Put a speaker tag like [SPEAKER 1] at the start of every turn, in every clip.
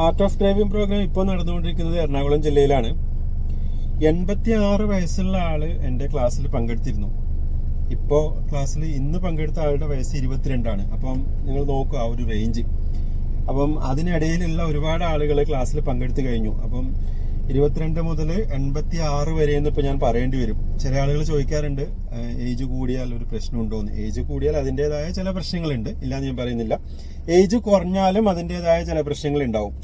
[SPEAKER 1] Art of driving programme ഇപ്പോൾ നടന്നുകൊണ്ടിരിക്കുന്നത് എറണാകുളം ജില്ലയിലാണ്. എൺപത്തി ആറ് വയസ്സുള്ള ആൾ എന്റെ ക്ലാസ്സിൽ പങ്കെടുത്തിരുന്നു. ഇപ്പോൾ ക്ലാസ്സിൽ ഇന്ന് പങ്കെടുത്ത ആളുടെ വയസ്സ് ഇരുപത്തിരണ്ടാണ്. അപ്പം നിങ്ങൾ നോക്കുക ആ ഒരു റേഞ്ച് അപ്പം അതിനിടയിലുള്ള ഒരുപാട് ആളുകൾ ക്ലാസ്സിൽ പങ്കെടുത്തു കഴിഞ്ഞു. അപ്പം ഇരുപത്തിരണ്ട് മുതൽ എൺപത്തി ആറ് വരെ എന്ന് ഇപ്പം ഞാൻ പറയേണ്ടി വരും. ചില ആളുകൾ ചോദിക്കാറുണ്ട് ഏജ് കൂടിയാൽ ഒരു പ്രശ്നമുണ്ടോ? എന്ന്. ഏജ് കൂടിയാൽ അതിന്റെതായ ചില പ്രശ്നങ്ങളുണ്ട് ഇല്ലാന്ന് ഞാൻ പറയുന്നില്ല. ഏജ് കുറഞ്ഞാലും അതിന്റെതായ ചില പ്രശ്നങ്ങൾ ഉണ്ടാവും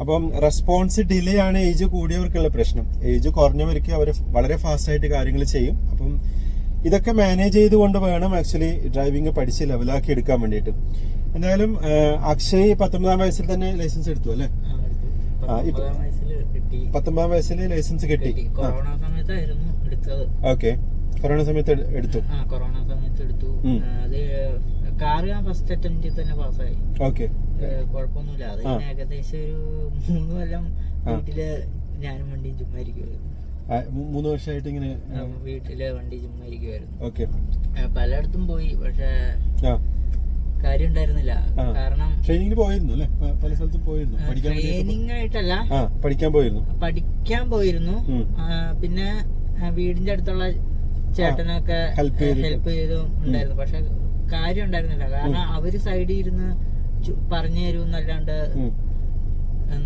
[SPEAKER 1] അപ്പം റെസ്പോൺസ് ഡിലേ ആണ് ഏജ് കൂടിയവർക്കുള്ള പ്രശ്നം. ഏജ് കുറഞ്ഞവർക്ക് അവർ വളരെ ഫാസ്റ്റായിട്ട് കാര്യങ്ങൾ ചെയ്യും. അപ്പം ഇതൊക്കെ മാനേജ് ചെയ്തുകൊണ്ട് വേണം ആക്ച്വലി ഡ്രൈവിംഗ് പഠിച്ച് ലെവലാക്കി എടുക്കാൻ വേണ്ടിയിട്ട്. എന്തായാലും അക്ഷയ് പത്തൊമ്പതാം വയസ്സിൽ തന്നെ ലൈസൻസ് എടുത്തു അല്ലേ
[SPEAKER 2] ആ, എടുത്തു.
[SPEAKER 1] ആ, ഇപ്പൊ-
[SPEAKER 2] പത്തൊമ്പതാം
[SPEAKER 1] വയസ്സിൽ വയസ്സിൽ ലൈസൻസ് കിട്ടി.
[SPEAKER 2] കൊറോണ സമയത്തായിരുന്നു എടുത്തത്.
[SPEAKER 1] ഓക്കെ. കൊറോണ സമയത്ത് എടുത്തു.
[SPEAKER 2] ആ കൊറോണ സമയത്ത് എടുത്തു. അത് കാറ് ഞാൻ ഫസ്റ്റ് അറ്റംപ്റ്റിൽ തന്നെ പാസ്സായി.
[SPEAKER 1] ഓക്കെ.
[SPEAKER 2] കുഴപ്പമൊന്നുമില്ല അത് ഏകദേശം ഒരു മൂന്ന് കൊല്ലം. വീട്ടിൽ ഞാനും വണ്ടിയും ചുമ്മാ
[SPEAKER 1] മൂന്ന് വർഷമായിട്ട് ഇങ്ങനെ
[SPEAKER 2] വീട്ടിലെ വണ്ടി ചുമ്മാ ഇരിക്കുമായിരുന്നു
[SPEAKER 1] ഓക്കെ.
[SPEAKER 2] പലയിടത്തും പോയി. പക്ഷേ കാര്യം ഉണ്ടായിരുന്നില്ല. കാരണം
[SPEAKER 1] ട്രെയിനിങ്ങിന് പോയിരുന്നു അല്ലേ? പല സ്ഥലത്തും പോയിരുന്നു. പഠിക്കാൻ
[SPEAKER 2] ട്രെയിനിങ് ആയിട്ടല്ല
[SPEAKER 1] പഠിക്കാൻ പോയിരുന്നു.
[SPEAKER 2] പഠിക്കാൻ പോയിരുന്നു. പിന്നെ വീടിന്റെ അടുത്തുള്ള ചേട്ടനൊക്കെ. ഹെൽപ്പ് ചെയ്തു ഉണ്ടായിരുന്നു. പക്ഷെ കാര്യം ഉണ്ടായിരുന്നില്ല. കാരണം അവർ സൈഡിൽ ഇരുന്ന് പറഞ്ഞു തരുമെന്നല്ലാണ്ട്.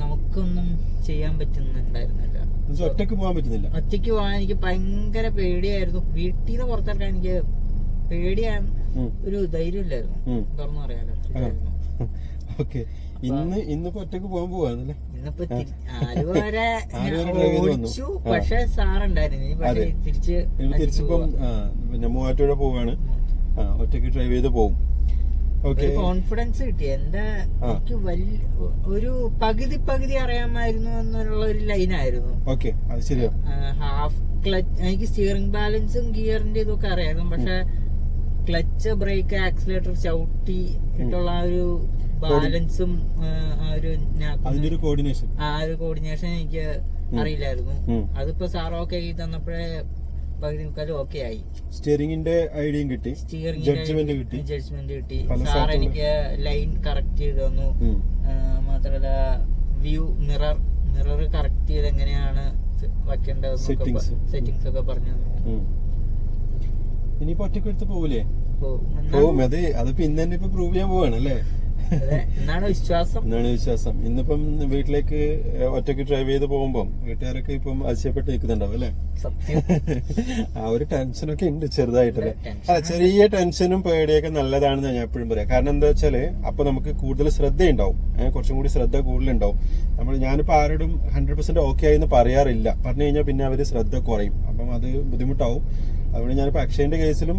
[SPEAKER 2] നമുക്കൊന്നും ചെയ്യാൻ പറ്റുന്നുണ്ടായിരുന്നില്ല.
[SPEAKER 1] ഒറ്റയ്ക്ക് പോകാൻ പറ്റുന്നില്ല.
[SPEAKER 2] ഒറ്റയ്ക്ക് പോകാൻ എനിക്ക് ഭയങ്കര പേടിയായിരുന്നു. വീട്ടിൽ നിന്ന് പുറത്തിറക്കാൻ എനിക്ക് പേടിയാൻ
[SPEAKER 1] ഉം.
[SPEAKER 2] ഒരു ധൈര്യമില്ലായിരുന്നു.
[SPEAKER 1] ഉം.
[SPEAKER 2] തുറന്നു പറയാലോ. ഇല്ലായിരുന്നു.
[SPEAKER 1] ഓക്കെ. ഇന്ന് ഇന്നിപ്പോ ഒറ്റയ്ക്ക് പോകാൻ പോവാന്നല്ലേ?
[SPEAKER 2] ഇന്നിപ്പോ ആലുവ വരെ. ഓടിച്ചു. പക്ഷെ സാറുണ്ടായിരുന്നു. തിരിച്ച്
[SPEAKER 1] തിരിച്ചിപ്പം പിന്നെ മൂവാറ്റുപുഴ പോവാണ്. ഒറ്റയ്ക്ക് ഡ്രൈവ് ചെയ്ത്
[SPEAKER 2] പോകും കോൺഫിഡൻസ് കിട്ടി. എന്റെ എനിക്ക് വലിയ ഒരു പകുതി പകുതി അറിയാമായിരുന്നു എന്നുള്ള ഒരു ലൈനായിരുന്നു ഹാഫ് ക്ലച്ച് എനിക്ക് സ്റ്റിയറിംഗ് ബാലൻസും ഗിയറിന്റെ ഇതൊക്കെ അറിയായിരുന്നു. പക്ഷെ ക്ലച്ച് ബ്രേക്ക് ആക്സിലേറ്റർ ചവിട്ടി ഇട്ടുള്ള ആ ഒരു ബാലൻസും ആ ഒരു
[SPEAKER 1] അതിന്റെ കോർഡിനേഷൻ
[SPEAKER 2] ആ ഒരു കോർഡിനേഷൻ എനിക്ക് അറിയില്ലായിരുന്നു. അതിപ്പോ സാർ ഓക്കെ ആക്കി തന്നപ്പോഴേ പകുതി മുക്കാലും ഓക്കെ ആയി.
[SPEAKER 1] സ്റ്റിയറിംഗിന്റെ ഐഡിയയും കിട്ടി.
[SPEAKER 2] സ്റ്റിയറിംഗ്
[SPEAKER 1] ജഡ്ജ്മെന്റ് കിട്ടി.
[SPEAKER 2] ജഡ്ജ്മെന്റ് കിട്ടി. സാർ എനിക്ക് ലൈൻ കറക്റ്റ് ചെയ്ത് തന്നു. മാത്രല്ല വ്യൂ മിറർ മിറർ കറക്റ്റ് ചെയ്ത് എങ്ങനെയാണ് വെക്കേണ്ടത്
[SPEAKER 1] സെറ്റിംഗ്സ്
[SPEAKER 2] സെറ്റിങ്സ് ഒക്കെ പറഞ്ഞു തന്നു.
[SPEAKER 1] ഇനിയിപ്പോ ഒറ്റയ്ക്ക് എടുത്ത് പോവില്ലേ പോവും. അത് അത് പിന്നെ തന്നെ ഇപ്പൊ പ്രൂവ് ചെയ്യാൻ പോവാണ് അല്ലേ?
[SPEAKER 2] എന്നാണ് വിശ്വാസം?
[SPEAKER 1] എന്നാണ് വിശ്വാസം. ഇന്നിപ്പം വീട്ടിലേക്ക് ഒറ്റയ്ക്ക് ഡ്രൈവ് ചെയ്ത് പോകുമ്പോൾ വീട്ടുകാരൊക്കെ ഇപ്പം അതിശയപ്പെട്ട് നിൽക്കുന്നുണ്ടാവും അല്ലേ ആ ഒരു ടെൻഷനൊക്കെ ഉണ്ട് ചെറുതായിട്ടല്ലേ അല്ല? ചെറിയ ടെൻഷനും പേടിയൊക്കെ നല്ലതാണെന്ന് ഞാൻ എപ്പോഴും പറയാം. കാരണം എന്താ വെച്ചാൽ അപ്പൊ നമുക്ക് കൂടുതൽ ശ്രദ്ധയുണ്ടാവും. കുറച്ചും കൂടി ശ്രദ്ധ കൂടുതലുണ്ടാവും. നമ്മൾ ഞാനിപ്പോ ആരോടും ഹൺഡ്രഡ് പെർസെന്റ് ഓക്കെ ആയി എന്ന് പറയാറില്ല. പറഞ്ഞു കഴിഞ്ഞാൽ പിന്നെ അവർ ശ്രദ്ധ കുറയും. അപ്പം അത് ബുദ്ധിമുട്ടാവും. അതുകൊണ്ട് ഞാനിപ്പോൾ അക്ഷയന്റെ കേസിലും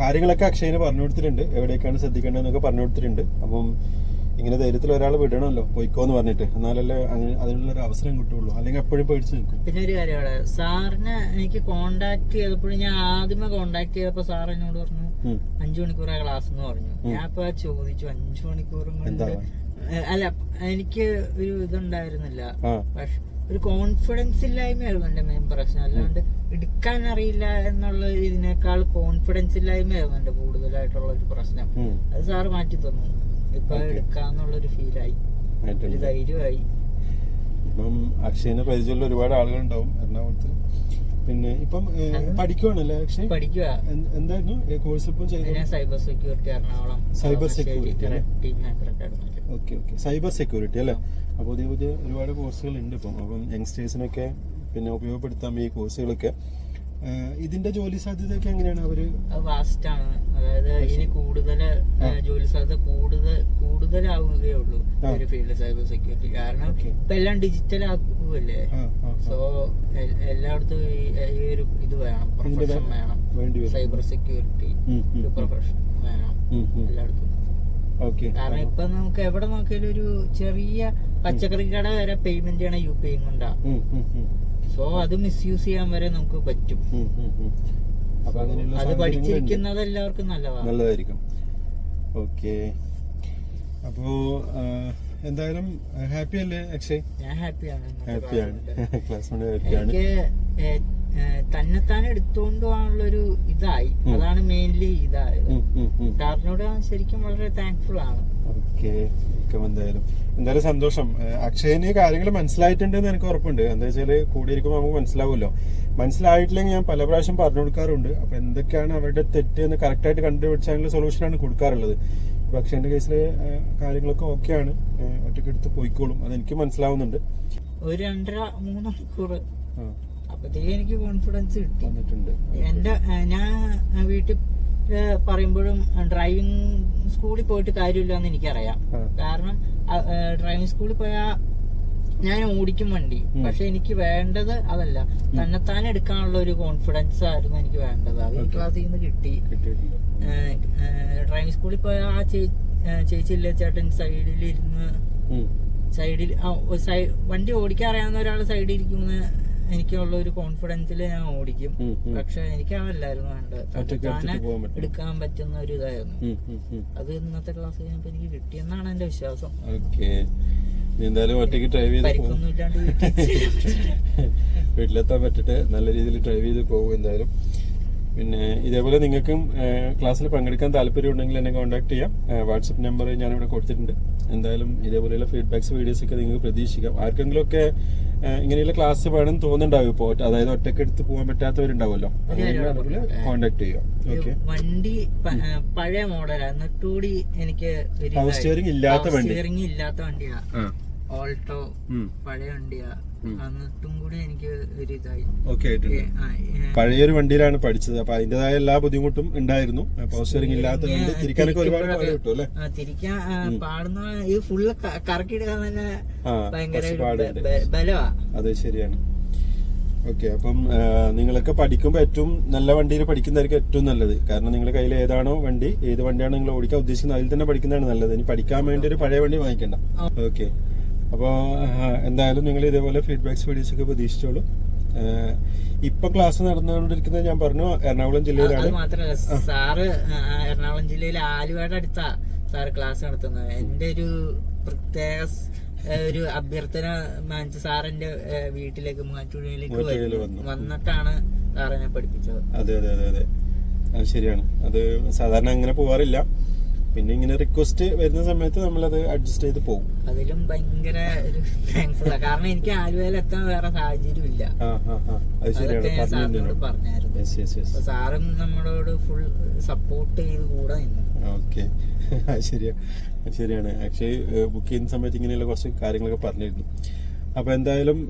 [SPEAKER 1] കാര്യങ്ങളൊക്കെ അക്ഷയന് പറഞ്ഞു കൊടുത്തിട്ടുണ്ട് എവിടേക്കാണ് ശ്രദ്ധിക്കേണ്ടതെന്നൊക്കെ പറഞ്ഞു കൊടുത്തിട്ടുണ്ട് അപ്പം ഇങ്ങനെ ധൈര്യത്തിൽ ഒരാൾ വിടണമല്ലോ. പോയിക്കോന്ന് പറഞ്ഞിട്ട്. എന്നാലല്ലേ അതിനുള്ള ഒരു അവസരം കിട്ടുള്ളൂ അല്ലെങ്കിൽ എപ്പോഴും പേടിച്ച് നിൽക്കും.
[SPEAKER 2] പിന്നെ ഒരു കാര്യമാണ് സാറിന് എനിക്ക് കോണ്ടാക്ട് ചെയ്തപ്പോൾ ഞാൻ ആദ്യമേ കോണ്ടാക്ട് ചെയ്തപ്പോ സാർ എന്നോട് പറഞ്ഞു. അഞ്ചു മണിക്കൂറാ ക്ലാസ് എന്ന് പറഞ്ഞു. ഞാൻ ഇപ്പൊ ചോദിച്ചു അഞ്ചു മണിക്കൂറും കൊണ്ട് അല്ല എനിക്ക് ഒരു ഇതുണ്ടായിരുന്നില്ല. പക്ഷെ ഒരു കോൺഫിഡൻസ് ഇല്ലായ്മയാണ് എന്റെ മെയിൻ പ്രശ്നം. അല്ലാണ്ട് എടുക്കാൻ അറിയില്ല എന്നുള്ള ഇതിനേക്കാൾ കോൺഫിഡൻസ് ഇല്ലായ്മയായിരുന്നു എന്റെ കൂടുതലായിട്ടുള്ള ഒരു പ്രശ്നം. അത് സാറ് മാറ്റി തന്നു. ഇപ്പൊ എടുക്കാന്നുള്ള ഒരു ഫീലായി ഒരു. ധൈര്യമായി.
[SPEAKER 1] ഇപ്പം അക്ഷയനെ പരിചയമുള്ള ഒരുപാട് ആളുകളുണ്ടാവും എറണാകുളത്ത്. പിന്നെ ഇപ്പം പഠിക്കുവാണല്ലേ പക്ഷെ
[SPEAKER 2] പഠിക്കുക
[SPEAKER 1] എന്തായിരുന്നു? കോഴ്സ് ഇപ്പം ചെയ്തത്?
[SPEAKER 2] Security cyber security Ernakulam
[SPEAKER 1] cyber?
[SPEAKER 2] Team അക്കാഡമിയിൽ
[SPEAKER 1] okay okay. Cyber security അല്ലേ? അപ്പോൾ പുതിയ പുതിയ ഒരുപാട് കോഴ്സുകൾ ഉണ്ട് ഇപ്പം. അപ്പം യങ്സ്റ്റേഴ്സിനൊക്കെ പിന്നെ ഉപയോഗപ്പെടുത്താം ഈ കോഴ്സുകളൊക്കെ ഇതിന്റെ ജോലി സാധ്യതയൊക്കെ എങ്ങനെയാണ്
[SPEAKER 2] അവർ? വാസ്റ്റ് ആണ്. അതായത് ഇനി കൂടുതൽ ജോലി സാധ്യത കൂടുതലാവുകയേ ഉള്ളൂ. ഒരു ഫീൽഡ് സൈബർ സെക്യൂരിറ്റി കാരണം ഇപ്പൊ എല്ലാം ഡിജിറ്റൽ ആക്കുമല്ലേ. സോ എല്ലായിടത്തും ഈ ഒരു ഇത് വേണം. പ്രൊഫഷൻ വേണം. സൈബർ സെക്യൂരിറ്റി ഒരു പ്രൊഫഷൻ വേണം. എല്ലായിടത്തും. കാരണം ഇപ്പൊ നമുക്ക് എവിടെ നോക്കിയാലും ഒരു ചെറിയ പച്ചക്കറി കട വരെ പേയ്മെന്റ് ചെയ്യണ യു പി ഐ കൊണ്ടാ. സോ അത് മിസ്യൂസ് ചെയ്യാൻ വരെ നമുക്ക് പറ്റും. അത് പഠിച്ചിരിക്കുന്നത് എല്ലാവർക്കും നല്ലതാണ്
[SPEAKER 1] നല്ലതായിരിക്കും. ഓക്കെ അപ്പോ എന്തായാലും ഹാപ്പി അല്ലേ അക്ഷയ്?
[SPEAKER 2] ഞാൻ ഹാപ്പിയാണ്.
[SPEAKER 1] ഹാപ്പിയാണ്. ക്ലാസ് കൊണ്ട്
[SPEAKER 2] തന്നെത്താൻ എടുത്തുകൊണ്ട് പോകാനുള്ളൊരു ഇതായി. അതാണ് മെയിൻലി ഇതായത്. സാറിനോട് ശരിക്കും വളരെ താങ്ക്ഫുൾ ആണ്.
[SPEAKER 1] എന്തായാലും. എന്തായാലും സന്തോഷം. അക്ഷയന് കാര്യങ്ങൾ മനസ്സിലായിട്ടുണ്ടെന്ന് എനിക്ക് ഉറപ്പുണ്ട്. എന്താ വെച്ചാൽ കൂടിയിരിക്കുമ്പോൾ നമുക്ക് മനസ്സിലാവുമല്ലോ. മനസ്സിലായിട്ടില്ലെങ്കിൽ ഞാൻ പല പ്രാവശ്യം പറഞ്ഞു കൊടുക്കാറുണ്ട്. അപ്പൊ എന്തൊക്കെയാണ് അവരുടെ തെറ്റ് എന്ന് കറക്റ്റ് ആയിട്ട് കണ്ടുപിടിച്ചാലുള്ള സൊല്യൂഷനാണ് കൊടുക്കാറുള്ളത്. ഇപ്പൊ എന്റെ കേസിൽ കാര്യങ്ങളൊക്കെ ഓക്കെയാണ്. ഒറ്റയ്ക്ക് എടുത്ത് പോയിക്കോളും. അതെനിക്ക് മനസ്സിലാവുന്നുണ്ട്.
[SPEAKER 2] ഒരു രണ്ടര മൂന്ന് മണിക്കൂർ അപ്പത്തേക്ക് എനിക്ക് കോൺഫിഡൻസ് കിട്ടി.
[SPEAKER 1] വന്നിട്ടുണ്ട്.
[SPEAKER 2] എന്റെ ഞാൻ വീട്ടിൽ പറയുമ്പോഴും ഡ്രൈവിംഗ് സ്കൂളിൽ പോയിട്ട് കാര്യമില്ല എന്ന് എനിക്കറിയാം. കാരണം ഡ്രൈവിംഗ് സ്കൂളിൽ പോയാ ഞാൻ ഓടിക്കും വണ്ടി. പക്ഷെ എനിക്ക് വേണ്ടത് അതല്ല. തന്നെത്താൻ എടുക്കാനുള്ള ഒരു കോൺഫിഡൻസ് ആയിരുന്നു എനിക്ക് വേണ്ടത്. അത് ഈ ക്ലാസ്സിൽ നിന്ന് കിട്ടി. ഡ്രൈവിംഗ് സ്കൂളിൽ പോയ ആ ചേച്ചി ചേച്ചിയില്ലേ ചേട്ടൻ സൈഡിൽ ഇരുന്ന് സൈഡിൽ വണ്ടി ഓടിക്കാൻ അറിയാവുന്ന ഒരാൾ സൈഡിൽ ഇരിക്കുന്ന എനിക്കുള്ള ഒരു കോൺഫിഡൻസിൽ ഞാൻ ഓടിക്കും. പക്ഷെ എനിക്ക് അവല്ലായിരുന്നു വേണ്ടത്. എടുക്കാൻ പറ്റുന്ന ഒരു ഇതായിരുന്നു. അത് ഇന്നത്തെ ക്ലാസ് കഴിഞ്ഞപ്പോ എനിക്ക് കിട്ടിയെന്നാണ് എന്റെ വിശ്വാസം.
[SPEAKER 1] എന്തായാലും ഒറ്റയ്ക്ക് ഡ്രൈവ് ചെയ്ത് വീട്ടിലെത്താൻ പറ്റിട്ട് നല്ല രീതിയിൽ ഡ്രൈവ് ചെയ്ത് പോകും എന്തായാലും. പിന്നെ ഇതേപോലെ നിങ്ങൾക്കും ക്ലാസ്സിൽ പങ്കെടുക്കാൻ താല്പര്യം ഉണ്ടെങ്കിൽ എന്നെ കോൺടാക്ട് ചെയ്യാം. വാട്സപ്പ് നമ്പർ ഞാനിവിടെ കൊടുത്തിട്ടുണ്ട്. എന്തായാലും ഇതേപോലെയുള്ള ഫീഡ്ബാക്സ് വീഡിയോസ് ഒക്കെ നിങ്ങൾക്ക് പ്രതീക്ഷിക്കാം. ആർക്കെങ്കിലും ഒക്കെ ഇങ്ങനെയുള്ള ക്ലാസ് വേണം തോന്നുന്നുണ്ടാവും ഇപ്പോൾ അതായത് ഒറ്റയ്ക്ക് എടുത്ത് പോകാൻ പറ്റാത്തവരുണ്ടാവുമല്ലോ. കോൺടാക്ട് ചെയ്യാം ഓക്കെ
[SPEAKER 2] വണ്ടി പഴയ മോഡലാണ് എന്നിട്ടുകൂടി എനിക്ക്.
[SPEAKER 1] ഇല്ലാത്ത വണ്ടി.
[SPEAKER 2] ഇല്ലാത്ത വണ്ടിയാണ്
[SPEAKER 1] ആ.
[SPEAKER 2] ഓൾട്ടോ പഴയ വണ്ടിയാ. എന്നിട്ടും കൂടി എനിക്ക് ഒരു ഇതായി
[SPEAKER 1] പഴയൊരു വണ്ടിയിലാണ് പഠിച്ചത്. അപ്പൊ അതിന്റേതായ എല്ലാ ബുദ്ധിമുട്ടും ഉണ്ടായിരുന്നു. പവർ ഇല്ലാത്തതുകൊണ്ട് ഇല്ലാത്ത തിരിക്കാനൊക്കെ ഒരുപാട് പാട് കിട്ടും അല്ലേ?
[SPEAKER 2] ആ, തിരിക്കാൻ പാടുന്ന ഈ ഫുള്ള് കറക്കിയെടുക്കാൻ തന്നെ ഭയങ്കര ബലവാ.
[SPEAKER 1] അത് ശരിയാണ്. ഓക്കെ അപ്പം നിങ്ങളൊക്കെ പഠിക്കുമ്പോൾ ഏറ്റവും നല്ല വണ്ടിയിൽ പഠിക്കുന്നതായിരിക്കും ഏറ്റവും നല്ലത്. കാരണം നിങ്ങളുടെ കയ്യിൽ ഏതാണോ വണ്ടി ഏത് വണ്ടിയാണോ നിങ്ങൾ ഓടിക്കാൻ ഉദ്ദേശിക്കുന്നത് അതിൽ തന്നെ പഠിക്കുന്നതാണ് നല്ലത്. ഇനി പഠിക്കാൻ വേണ്ടി ഒരു പഴയ വണ്ടി വാങ്ങിക്കണ്ട. ഓക്കെ. അപ്പോൾ എന്തായാലും നിങ്ങൾ ഇതേപോലെ ഫീഡ്ബാക്സ് വീഡിയോസ് ഒക്കെ പ്രതീക്ഷിച്ചോളൂ. ഇപ്പൊ ക്ലാസ് നടന്നുകൊണ്ടിരിക്കുന്നത് ഞാൻ പറഞ്ഞു എറണാകുളം ജില്ലയിലാണ്.
[SPEAKER 2] സാറ് എറണാകുളം ജില്ലയിലെ ആലുവയുടെ അടുത്താ സാറ് ക്ലാസ് നടത്തുന്നത്. എന്റെ ഒരു പ്രത്യേക ഒരു അഭ്യർത്ഥന മാനിച്ച് സാറിന്റെ വീട്ടിലേക്ക്.
[SPEAKER 1] വന്നു.
[SPEAKER 2] വന്നിട്ടാണ് സാറിനെ പഠിപ്പിച്ചത്.
[SPEAKER 1] അതെ അതെ അതെ അതെ. അത് ശരിയാണ്. അത് സാധാരണ അങ്ങനെ പോവാറില്ല. പിന്നെ ഇങ്ങനെ റിക്വസ്റ്റ് വരുന്ന സമയത്ത് നമ്മളത് അഡ്ജസ്റ്റ് ചെയ്ത് പോകും.
[SPEAKER 2] അതിലും ഭയങ്കര താങ്ക്ഫുൾ കാരണം എനിക്ക് ആലുവയിൽ എത്താൻ വേറെ സാഹചര്യം ഇല്ല. സാറിനോട് പറഞ്ഞായിരുന്നു. സാറും നമ്മളോട് ഫുൾ സപ്പോർട്ട് ചെയ്ത് കൂടെ നിന്നു.
[SPEAKER 1] ഓക്കെ. ശരിയാണ്. ശരിയാണ് ആക്ച്വലി ബുക്ക് ചെയ്യുന്ന സമയത്ത് ഇങ്ങനെയുള്ള കുറച്ച് കാര്യങ്ങളൊക്കെ പറഞ്ഞിരുന്നു. അപ്പോൾ എന്തായാലും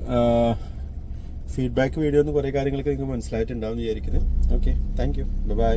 [SPEAKER 1] ഫീഡ്ബാക്ക് വീഡിയോ എന്ന് കുറേ കാര്യങ്ങളൊക്കെ നിങ്ങൾക്ക് മനസ്സിലായിട്ടുണ്ടാവും വിചാരിക്കുന്നത് വിചാരിക്കുന്നു. Okay thank you by